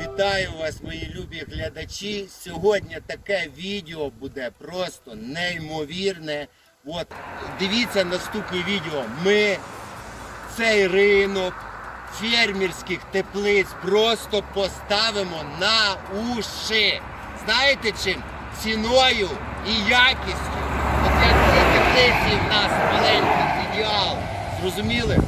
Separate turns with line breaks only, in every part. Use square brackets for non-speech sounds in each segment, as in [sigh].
Вітаю вас, мої любі глядачі. Сьогодні таке відео буде просто неймовірне. От дивіться наступне відео. Ми цей ринок фермерських теплиць просто поставимо на уші. Знаєте чим? Ціною і якістю. Теплиці в нас маленький ідеал. Зрозуміли?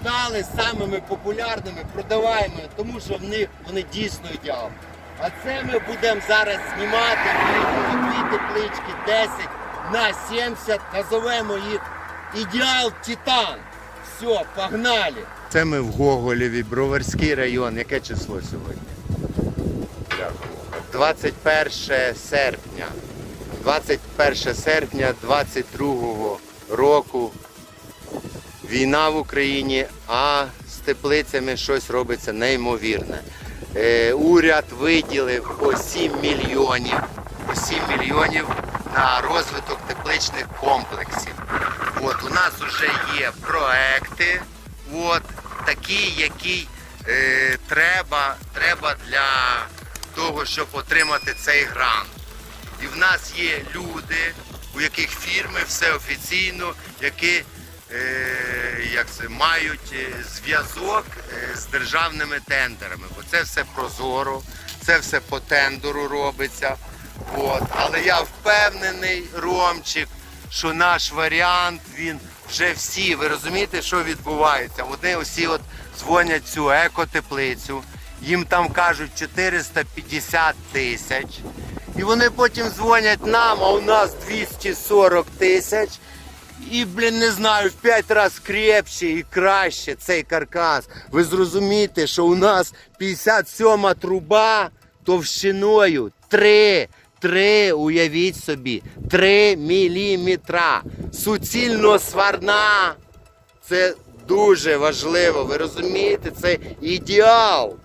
Стали самими популярними, продаваємо, тому що в них вони дійсно ідеал. А це ми будемо зараз знімати дві теплички 10 на 70, назовемо їх ідеал Титан. Все, погнали. Це ми в Гоголєві, Броварський район. Яке число сьогодні? 21 серпня. 21 серпня 22 року. Війна в Україні, а з теплицями щось робиться неймовірне. Е, уряд виділив по 7 мільйонів, по 7 мільйонів на розвиток тепличних комплексів. От, у нас вже є проекти, от, такі, які е, треба, треба для того, щоб отримати цей грант. І в нас є люди, у яких фірми все офіційно, які е, як це, мають е, зв'язок е, з державними тендерами. Бо це все прозоро, це все по тендеру робиться. От. Але я впевнений, Ромчик, що наш варіант, він вже всі, ви розумієте, що відбувається? Вони усі от дзвонять цю екотеплицю, їм там кажуть 450 тисяч. І вони потім дзвонять нам, а у нас 240 тисяч. І, блін, не знаю, в 5 разів крепче і краще цей каркас. Ви зрозумієте, що у нас 57 труба товщиною 3, 3, уявіть собі, 3 міліметра. Суцільно сварна. Це дуже важливо. Ви розумієте, це ідеал.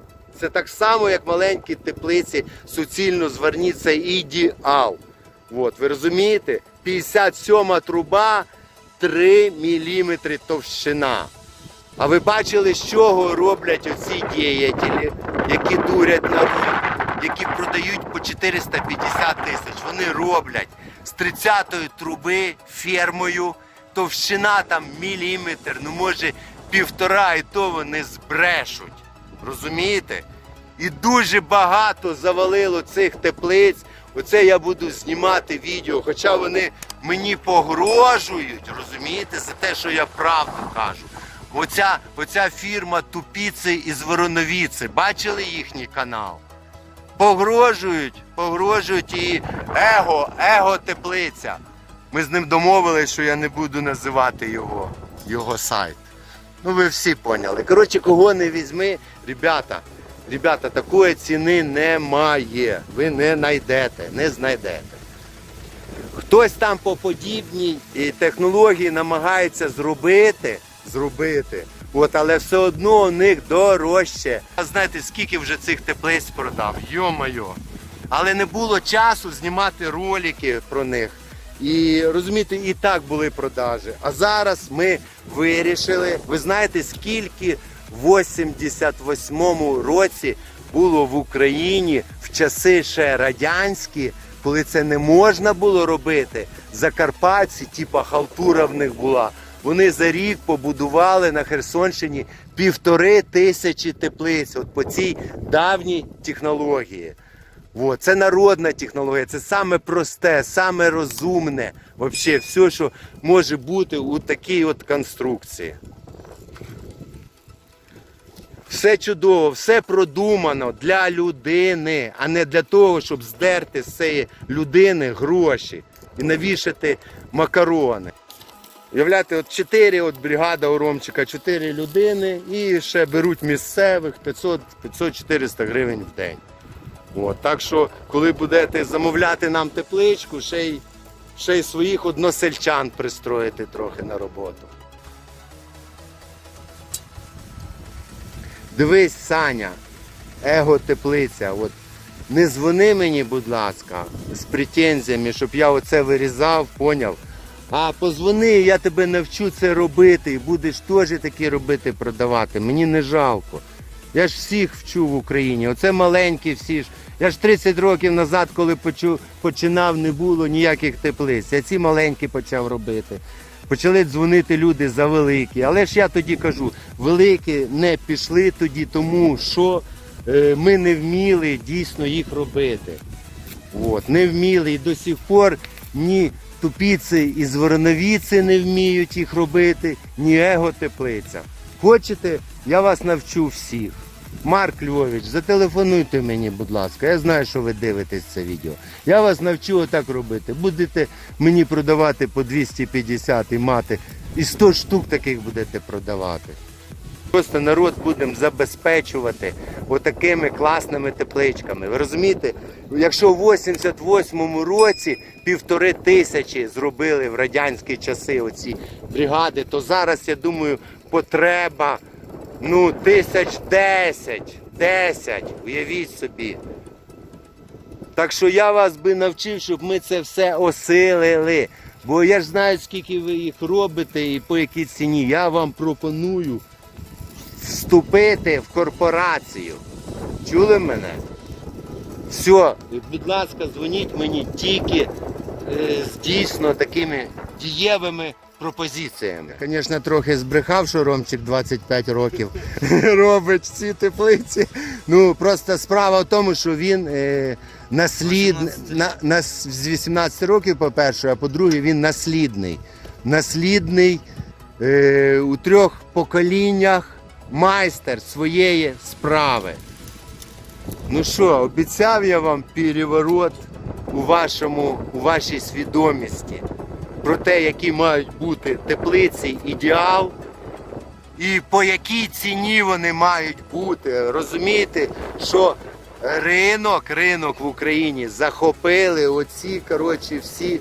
Це так само, як маленькі теплиці суцільно зварні, це ідеал. От, ви розумієте? 57 труба, 3 мм товщина. А ви бачили, з чого роблять оці діятелі, які дурять народ, які продають по 450 тисяч. Вони роблять з 30-ї труби фермою, товщина там міліметр, ну може півтора, і то вони збрешуть. Розумієте? І дуже багато завалило цих теплиць. Оце я буду знімати відео, хоча вони мені погрожують, розумієте, за те, що я правду кажу. Оця, оця фірма Тупіци із Вороновіці, бачили їхній канал? Погрожують, погрожують і его, его теплиця. Ми з ним домовились, що я не буду називати його, його сайт. Ну ви всі поняли. Коротше, кого не візьми, ребята, ребята, такої ціни немає. Ви не знайдете, не знайдете. Хтось там по подібній технології намагається зробити, зробити. От, але все одно у них дорожче. А знаєте, скільки вже цих теплиць продав? Йо-моє. Але не було часу знімати ролики про них. І розумієте, і так були продажі. А зараз ми вирішили. Ви знаєте, скільки в 88-му році було в Україні в часи ще радянські, коли це не можна було робити. Закарпатці, типа халтура в них була. Вони за рік побудували на Херсонщині півтори тисячі теплиць. От по цій давній технології. От, це народна технологія, це саме просте, саме розумне, вообще, все, що може бути у такій от конструкції. Все чудово, все продумано для людини, а не для того, щоб здерти з цієї людини гроші і навішати макарони. Уявляєте, от 4 от бригада у Ромчика, 4 людини і ще беруть місцевих 500-400 гривень в день. От, так що, коли будете замовляти нам тепличку, ще й, ще й своїх односельчан пристроїти трохи на роботу. Дивись, Саня, его теплиця. От, не дзвони мені, будь ласка, з претензіями, щоб я оце вирізав, поняв. А позвони, я тебе навчу це робити і будеш теж такі робити, продавати. Мені не жалко. Я ж всіх вчу в Україні. Оце маленькі всі ж. Я ж 30 років назад, коли починав, не було ніяких теплиць. Я ці маленькі почав робити. Почали дзвонити люди за великі. Але ж я тоді кажу, великі не пішли тоді, тому що е, ми не вміли дійсно їх робити. От, не вміли і до сих пор ні тупіці із Вороновіці не вміють їх робити, ні его теплиця. Хочете, я вас навчу всіх. Марк Львович, зателефонуйте мені, будь ласка. Я знаю, що ви дивитесь це відео. Я вас навчу отак робити. Будете мені продавати по 250 і мати. І 100 штук таких будете продавати. Просто народ будемо забезпечувати отакими класними тепличками. Ви розумієте, якщо в 88-му році півтори тисячі зробили в радянські часи оці бригади, то зараз, я думаю, потреба ну, тисяч десять. Десять, уявіть собі. Так що я вас би навчив, щоб ми це все осилили. Бо я ж знаю, скільки ви їх робите і по якій ціні. Я вам пропоную вступити в корпорацію. Чули мене? Все, будь ласка, дзвоніть мені тільки е, з дійсно такими дієвими пропозиціями. Звісно, трохи збрехав, що Ромчик 25 років [laughs] робить ці теплиці. Ну просто справа в тому, що він е, наслід на, на, з 18 років, по-перше, а по-друге, він наслідний. Наслідний е, у трьох поколіннях майстер своєї справи. Ну що, обіцяв я вам переворот у, вашому, у вашій свідомості про те, які мають бути теплиці, ідеал, і по якій ціні вони мають бути. Розумієте, що ринок, ринок в Україні захопили оці, коротше, всі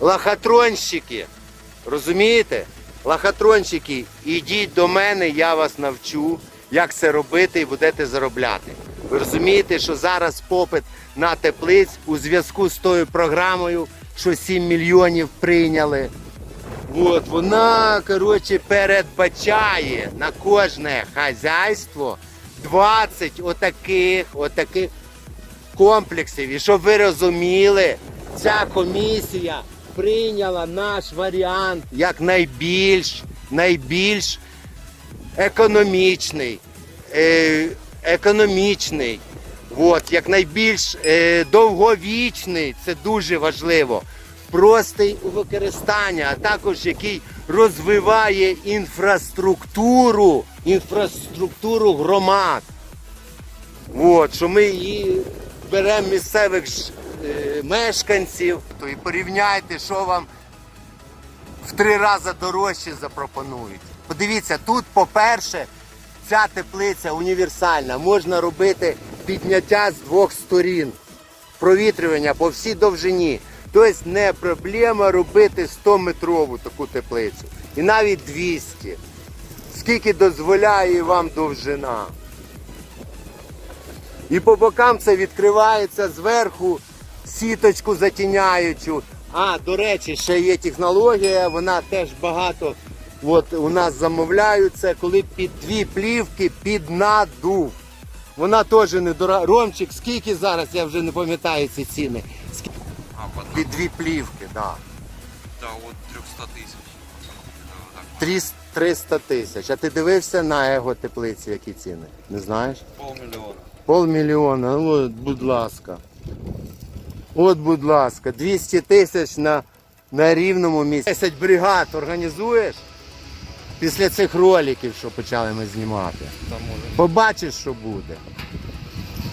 лохотронщики. Розумієте? Лохотронщики, ідіть до мене, я вас навчу, як це робити і будете заробляти. Ви розумієте, що зараз попит на теплиць у зв'язку з тою програмою, що 7 мільйонів прийняли. От, вона, коротше, передбачає на кожне хазяйство 20 отаких, отаких комплексів. І щоб ви розуміли, ця комісія прийняла наш варіант як найбільш, найбільш економічний, е, економічний, от, як найбільш е, довговічний, це дуже важливо. Простий у використанні, а також який розвиває інфраструктуру, інфраструктуру громад. От, що ми її беремо місцевих е, мешканців, то і порівняйте, що вам в три рази дорожче запропонують. Подивіться, тут, по-перше, ця теплиця універсальна. Можна робити підняття з двох сторін, провітрювання по всій довжині. Тобто не проблема робити 100-метрову таку теплицю. І навіть 200. Скільки дозволяє вам довжина. І по бокам це відкривається зверху сіточку затіняючу. А, до речі, ще є технологія, вона теж багато от, у нас замовляють це, коли під дві плівки під надув. Вона теж не дорога. Ромчик, скільки зараз, я вже не пам'ятаю ці ціни. Скільки?
А, в?
Під дві плівки, так. Да.
Да, от 300 тисяч. Е,
300 300 тисяч. А ти дивився на его теплиці, які ціни? Не знаєш?
полмільйона.
Полмільйона, ну, от, будь ласка. От, будь ласка, 200 тисяч на, на рівному місці. 10 бригад організуєш після цих роликів, що почали ми знімати. Побачиш, що буде.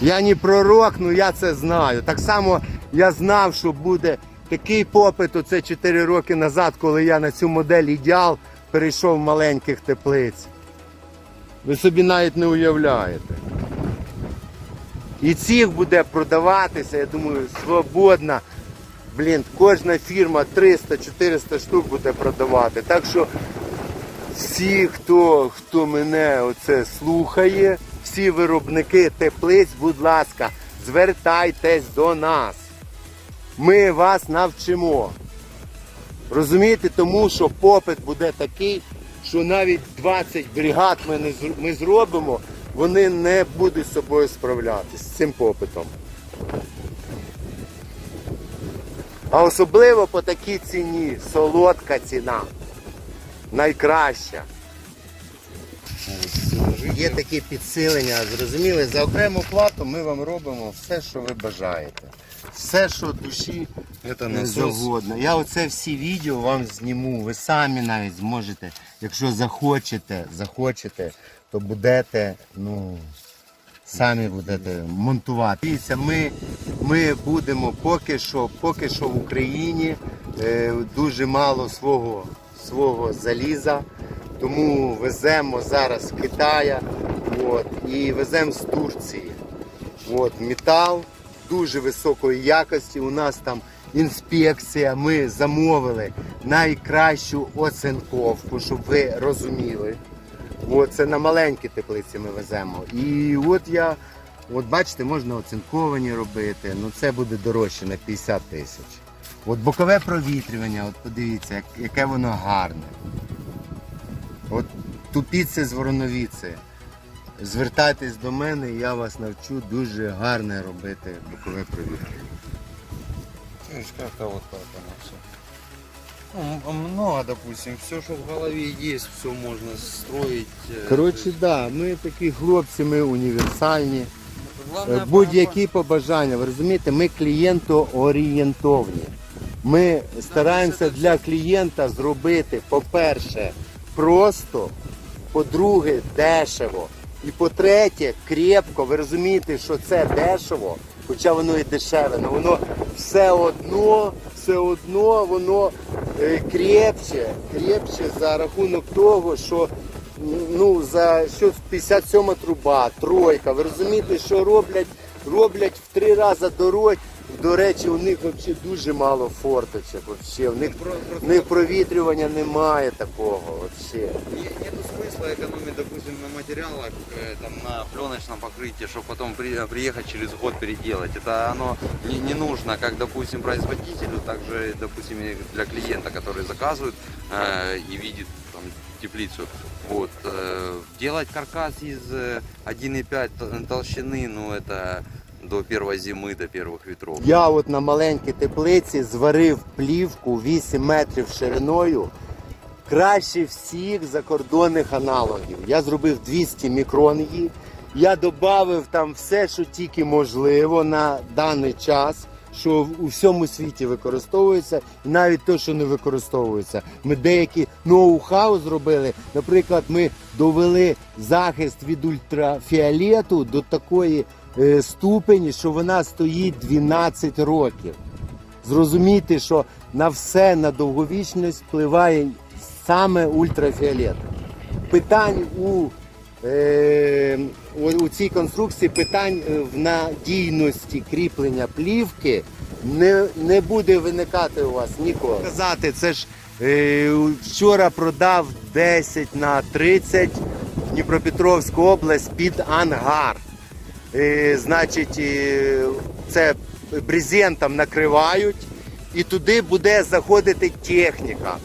Я не пророк, ну я це знаю. Так само я знав, що буде такий попит оце 4 роки назад, коли я на цю модель ідеал перейшов в маленьких теплиць. Ви собі навіть не уявляєте. І цих буде продаватися, я думаю, свободно. Блін, кожна фірма 300-400 штук буде продавати. Так що всі, хто, хто мене оце слухає, всі виробники теплиць, будь ласка, звертайтесь до нас. Ми вас навчимо. Розумієте, тому що попит буде такий, що навіть 20 бригад ми, не, ми зробимо, вони не будуть з собою справлятися з цим попитом. А особливо по такій ціні, солодка ціна. Найкраща. Є такі підсилення, зрозуміли, за окрему плату ми вам робимо все, що ви бажаєте. Все, що душі
Это
не завгодно. Я оце всі відео вам зніму. Ви самі навіть зможете, якщо захочете, захочете, то будете, ну, самі будете монтувати. Дивіться, ми, ми будемо поки що, поки що в Україні е, дуже мало свого, свого заліза. Тому веземо зараз з Китая от, і веземо з Турції. От, метал дуже високої якості. У нас там інспекція. Ми замовили найкращу оцинковку, щоб ви розуміли. От, це на маленькі теплиці ми веземо. І от я, от бачите, можна оцинковані робити. Ну це буде дорожче на 50 тисяч. От бокове провітрювання, от подивіться, як- яке воно гарне. От тупіці з вороновіці. Звертайтесь до мене, я вас навчу дуже гарне робити бокове провітрювання.
Вот так оно все. Ну, много, допустим, все, что в голове есть, все можно строить. э,
Коротше, так, да, ми такі хлопці, ми універсальні. Е, Будь-які побажання, ви розумієте, ми клієнтоорієнтовні. Ми стараємося для клієнта зробити, по-перше, просто, по-друге, дешево. І по-третє, крепко. Ви розумієте, що це дешево, хоча воно і дешеве, але воно все одно, все одно воно е, крепче, крепче за рахунок того, що ну, за що 57 труба, тройка. Ви розумієте, що роблять, роблять в три рази дорожче. До речі, у них взагалі дуже мало форточок. Вообще. У них,
Про- просто-
в них провітрювання немає такого. Вообще.
Не- Нету смысла экономить, допустим, на материалах, э, там, на пленочном покрытии, чтобы потом при- приехать через год переделать. Это оно не, не нужно, как, допустим, производителю, так же, допустим, и для клиента, который заказывает э, и видит там, теплицу. Вот, э, делать каркас из э, 1,5 тол- толщины, ну, это до первой зимы, до первых ветров.
Я от на маленькій теплиці зварив плівку 8 метрів шириною. Краще всіх закордонних аналогів. Я зробив 200 мікрон її. Я додав там все, що тільки можливо на даний час, що у всьому світі використовується, і навіть те, що не використовується. Ми деякі ноу-хау зробили. Наприклад, ми довели захист від ультрафіолету до такої ступені, що вона стоїть 12 років. Зрозумійте, що на все на довговічність впливає саме ультрафіолет. Питань у, е, у, у цій конструкції питань е, в надійності кріплення плівки не, не буде виникати у вас ніколи. Казати, це ж е, вчора продав 10 на 30 Дніпропетровську область під ангар. Значить, е, це брезентом накривають, і туди буде заходити техніка.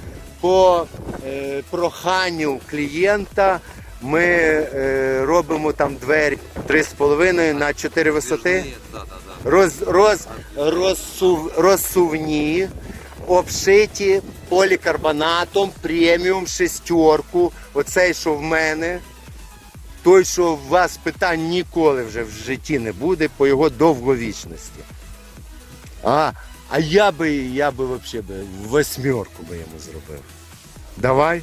По е, проханню клієнта ми е, робимо там двері 3,5 на 4 висоти. Роз, роз, розсув, розсувні, обшиті полікарбонатом, преміум, шестерку. Оцей, що в мене. Той, що у вас питань ніколи вже в житті не буде по його довговічності. А, а я би, я би взагалі би восьмерку би йому зробив. Давай,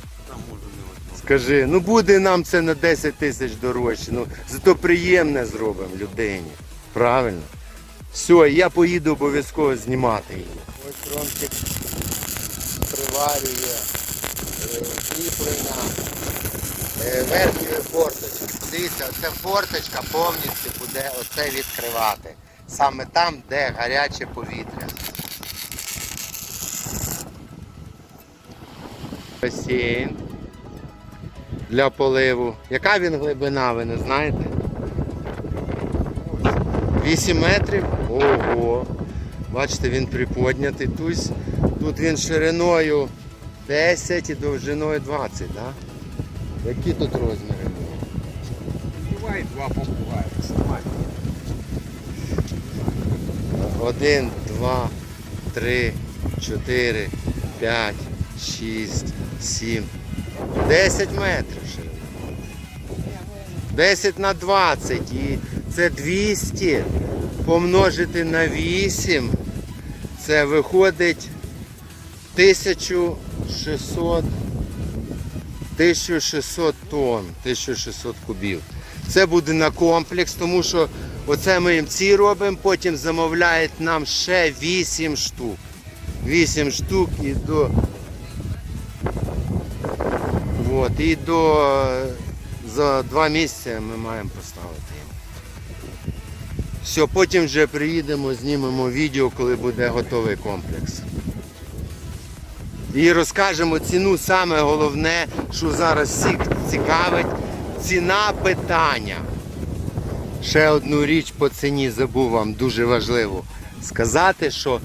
скажи, ну буде нам це на 10 тисяч дорожче. Ну зато приємне зробимо людині. Правильно? Все, я поїду обов'язково знімати її. Ось Ромчик приварює е, кріплення е, верхньої форточки. Дивіться, оця форточка повністю буде оце відкривати. Саме там, де гаряче повітря. Басейн для поливу. Яка він глибина, ви не знаєте? 8 метрів? Ого! Бачите, він приподнятий. Тут він шириною 10 і довжиною 20, так? Да? Які тут розміри?
Бывает два попугая. Снимай.
Один, два, три, чотири, п'ять, шість, сім, десять метрів ширина. 10 на 20 і це 200 помножити на 8. Це виходить 1600 1600 тонн, 1600 кубів. Це буде на комплекс, тому що оце ми їм ці робимо, потім замовляють нам ще 8 штук. 8 штук і до. От, і до за два місяці ми маємо поставити їм. Все, потім вже приїдемо, знімемо відео, коли буде готовий комплекс. І розкажемо ціну, саме головне, що зараз всіх цікавить, ціна питання. Ще одну річ по ціні забув вам дуже важливо сказати, що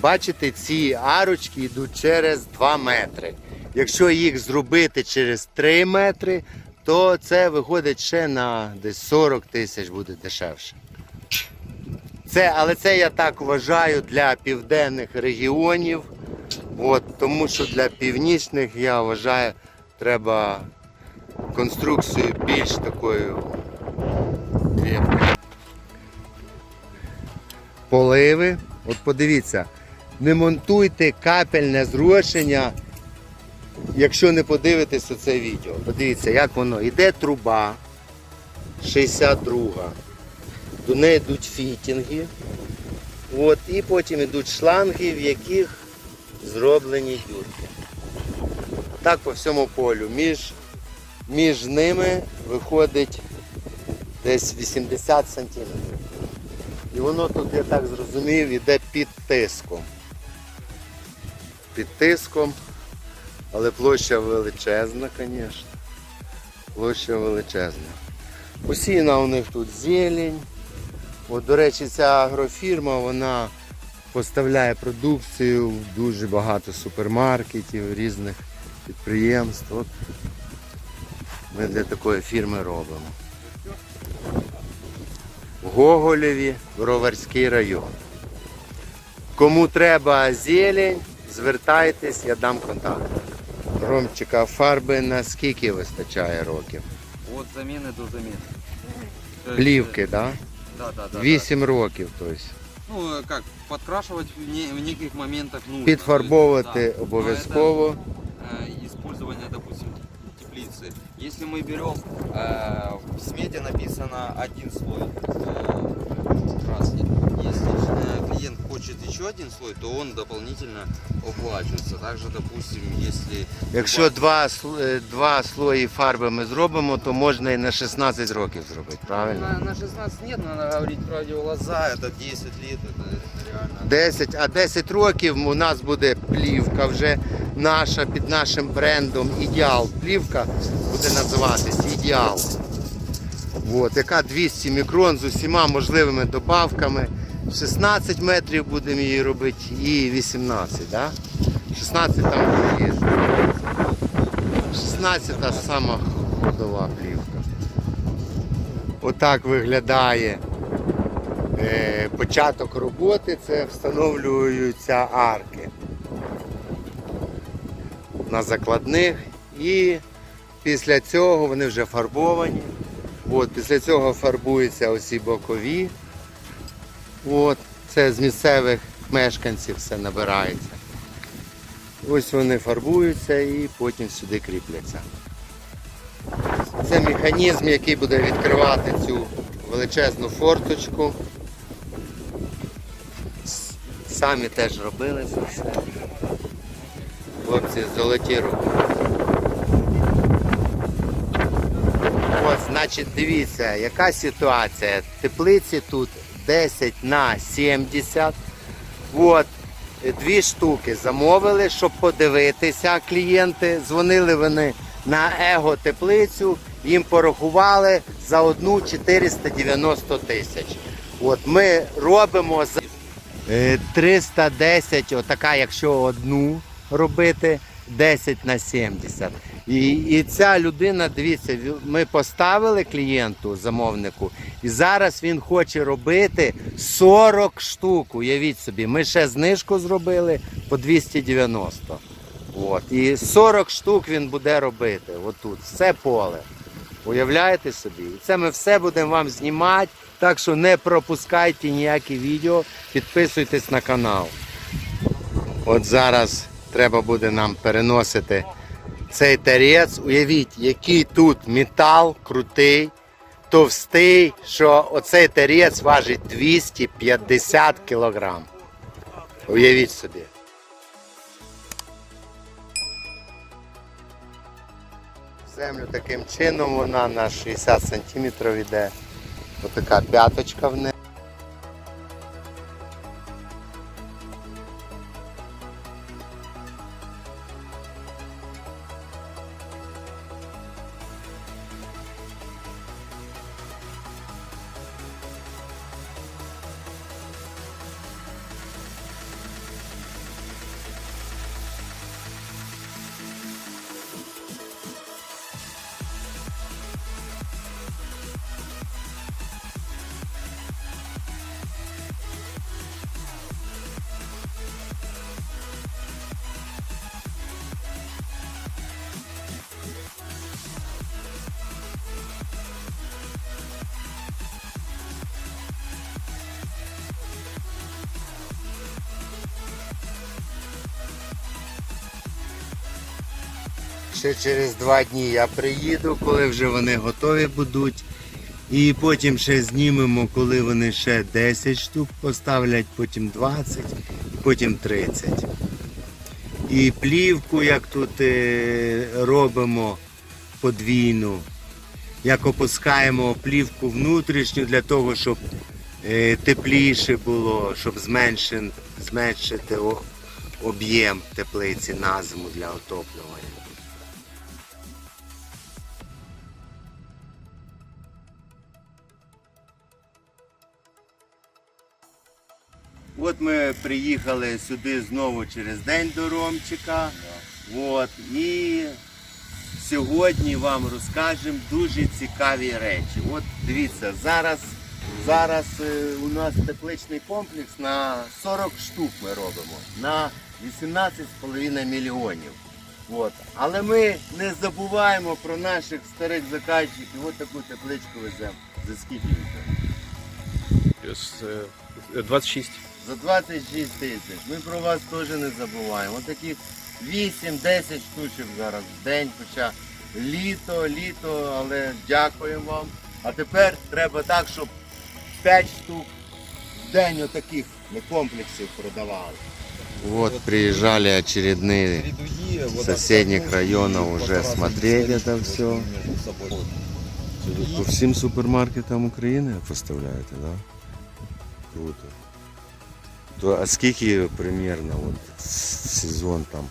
бачите, ці арочки йдуть через 2 метри. Якщо їх зробити через 3 метри, то це виходить ще на десь 40 тисяч буде дешевше. Це, але це я так вважаю для південних регіонів. От, тому що для північних я вважаю, треба конструкцію більш такою. Поливи. От подивіться, не монтуйте капельне зрошення, якщо не подивитесь оце відео. Подивіться, як воно. Іде труба 62. До неї йдуть фітінги. От, і потім йдуть шланги, в яких зроблені дюрки. Так по всьому полю. Між, між ними виходить десь 80 сантиметрів. І воно тут, я так зрозумів, іде під тиском. Під тиском, але площа величезна, звісно. Площа величезна. Посіяна у них тут зелень. От, до речі, ця агрофірма, вона поставляє продукцію в дуже багато супермаркетів, різних підприємств. От ми для такої фірми робимо. В Гоголєві, Броварський район. Кому треба зелень, звертайтесь, я дам контакт. Ромчика, фарби на скільки вистачає років?
От заміни до заміни.
Плівки, так?
Да, да, да.
8 років. Тобто.
Ну, э, як, підкрашувати в неких моментах нужно.
Підфарбовувати
да.
обов'язково.
Э, использование, допустим, теплицы. Если мы берем, э, в смете написано один слой хочет еще один слой, то он дополнительно оплачивается. Также, допустим, если...
Якщо
у вас-
два, сл- е, два слої фарби ми зробимо, то можна і на 16 років зробити, правильно?
На, на 16 нет, надо говорить радиолоза, это 10 лет, это, это реально...
10, а 10 років у нас буде плівка вже наша під нашим брендом Ідеал. Плівка буде називатись Ідеал. От, яка 200 мікрон з усіма можливими добавками. 16 метрів будемо її робити і 18, да? 16 там є. 16 та сама ходова плівка. Отак виглядає е, початок роботи це встановлюються арки на закладних і після цього вони вже фарбовані. От, після цього фарбуються оці бокові. От, це з місцевих мешканців все набирається. Ось вони фарбуються і потім сюди кріпляться. Це механізм, який буде відкривати цю величезну форточку. Самі теж робили це все. Хлопці золоті руки. От, значить, дивіться, яка ситуація. Теплиці тут 10 на 70. От, дві штуки замовили, щоб подивитися клієнти. Дзвонили вони на его теплицю, їм порахували за одну 490 тисяч. От ми робимо за Е, 310, отака, якщо одну робити, 10 на 70. І, і ця людина, дивіться, ми поставили клієнту, замовнику, і зараз він хоче робити 40 штук. Уявіть собі, ми ще знижку зробили по 290. От. І 40 штук він буде робити. Отут, все поле. Уявляєте собі? І це ми все будемо вам знімати. Так що не пропускайте ніякі відео, підписуйтесь на канал. От зараз треба буде нам переносити цей тарець. Уявіть, який тут метал крутий, товстий, що оцей тарець важить 250 кілограм. Уявіть собі. Землю таким чином вона на 60 сантиметрів йде. Отака п'яточка в неї. Ще через два дні я приїду, коли вже вони готові будуть. І потім ще знімемо, коли вони ще 10 штук поставлять, потім 20, потім 30. І плівку, як тут е, робимо подвійну, як опускаємо плівку внутрішню для того, щоб е, тепліше було, щоб зменшити об'єм теплиці на зиму для отоплювання. От ми приїхали сюди знову через день до Ромчика. От, і сьогодні вам розкажемо дуже цікаві речі. От дивіться, зараз, зараз е, у нас тепличний комплекс на 40 штук ми робимо, на 18,5 мільйонів. От. Але ми не забуваємо про наших старих заказчиків. От таку тепличку веземо. За скільки? Віктор?
З, е, 26.
За 26 тисяч. Ми про вас теж не забуваємо. Отакі 8-10 штучок зараз в день, хоча літо, літо, але дякуємо вам. А тепер треба так, щоб 5 штук в день отаких комплексів продавали. Вот приезжали очередные соседних районов уже смотреть это все. По всім супермаркетам України поставляєте, так? Да? Круто. То, а скільки примерно от, сезон там?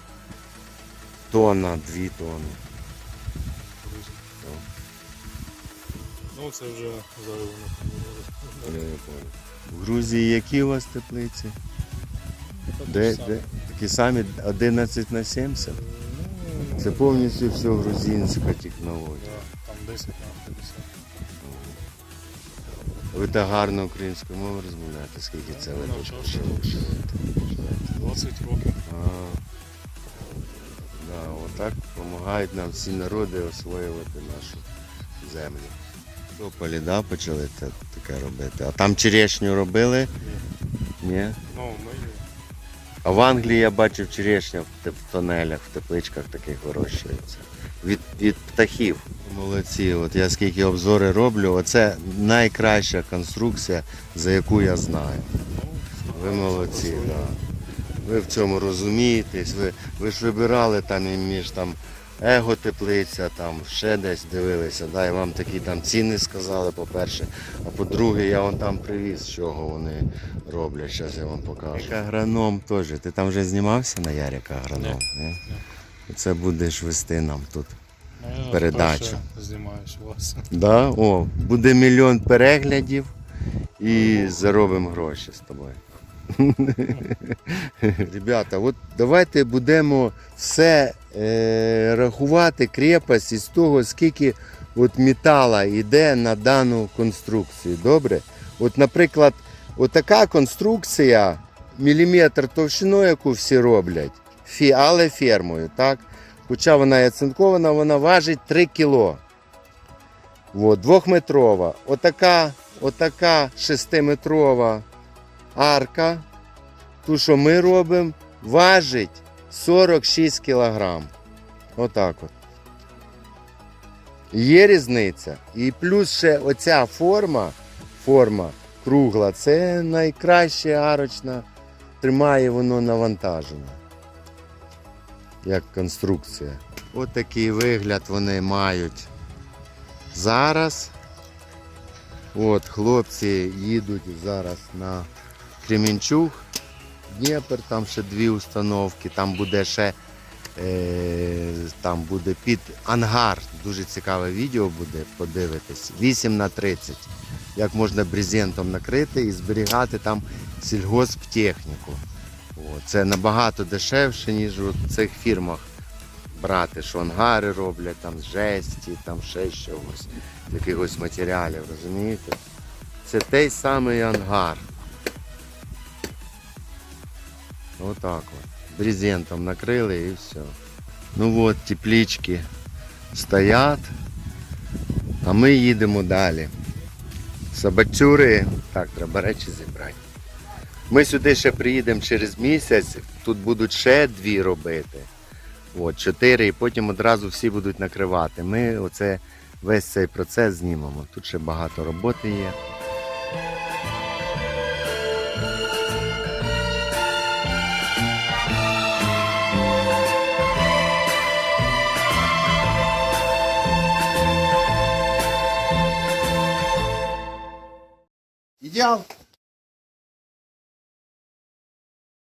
Тонна, дві тонни.
Ну це вже заливано.
Я не понял. В Грузії які у вас теплиці? Де, де? Такі самі 11 на 70? Це повністю все грузинська технологія.
Там 10 на 50.
Ви так гарно українською мовою розмовляєте, скільки це ви
Навчався. 20 років.
А, да, отак допомагають нам всі народи освоювати нашу землю. Тополі, да, почали таке робити. А там черешню робили? Ні.
Ну, ми
А в Англії я бачив черешня в, в тонелях, в тепличках таких вирощується. Від, від птахів. Молодці, от я скільки обзори роблю, оце найкраща конструкція, за яку я знаю. Ви молодці, так. Да. Ви в цьому розумієтесь, ви, ви ж вибирали там і між там его теплиця, там ще десь дивилися, да, і вам такі там ціни сказали, по-перше. А по-друге, я вон там привіз, чого вони роблять. Зараз я вам покажу. Як агроном теж. Ти там вже знімався на Ярик агроном? Ні. Це будеш вести нам тут.
я
Передачу.
вперше знімаєш вас.
Да? О, буде мільйон переглядів і заробимо гроші з тобою. [laughs] Ребята, от давайте будемо все е, рахувати крепость із того, скільки от метала йде на дану конструкцію. Добре? От, наприклад, отака конструкція, міліметр товщиною, яку всі роблять, але фермою, так? Хоча вона є цинкована, вона важить 3 кіло. От, двохметрова. Отака, отака шестиметрова арка, ту, що ми робимо, важить 46 кілограм. Отак от. Є різниця. І плюс ще оця форма, форма кругла, це найкраща арочна, тримає воно навантаження. Як конструкція. От такий вигляд вони мають зараз. От хлопці їдуть зараз на Кремінчуг, Дніпр, там ще дві установки, там буде ще е, там буде під ангар. Дуже цікаве відео буде, подивитись. 8 на 30. Як можна брезентом накрити і зберігати там сільгосптехніку. Це набагато дешевше, ніж в цих фірмах брати, що ангари роблять там жесті, там ще чогось, якихось матеріалів, розумієте? Це той самий ангар. Отак от. Брезентом накрили і все. Ну от теплічки стоять, а ми їдемо далі. Собацюри, так, треба речі зібрати. Ми сюди ще приїдемо через місяць, тут будуть ще дві робити. От, чотири, і потім одразу всі будуть накривати. Ми оце весь цей процес знімемо. Тут ще багато роботи є. Ідеал.